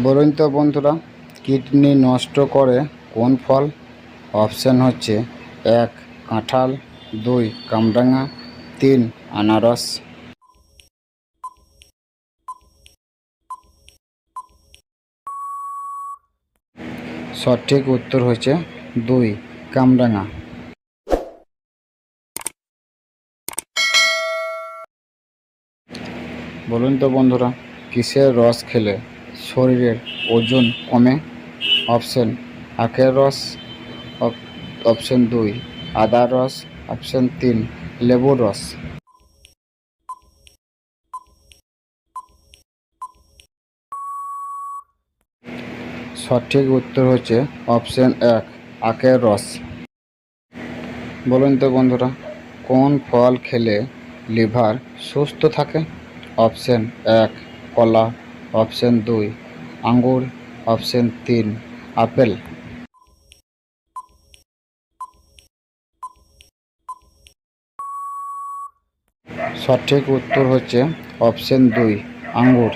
বলুন তো বন্ধুরা, কিডনি নষ্ট করে কোন ফল? অপশান হচ্ছে এক, কাঁঠাল, দুই, কামরাঙা, তিন, আনারস। সঠিক উত্তর হচ্ছে দুই, কামরাঙা। বলুন তো বন্ধুরা, কিসের রস খেলে শরীরের ওজন কমে। অপশন আখের রস অপ- অপশন দুই আদার রস, অপশন তিন লেবুর রস। সঠিক উত্তর হচ্ছে অপশন এক আখের রস বলুন তো বন্ধুরা, কোন ফল খেলে লিভার সুস্থ থাকে? অপশন এক, কলা। অপশন দুই। আঙ্গুর অপশন তিন আপেল। সঠিক উত্তর হচ্ছে অপশন দুই আঙ্গুর।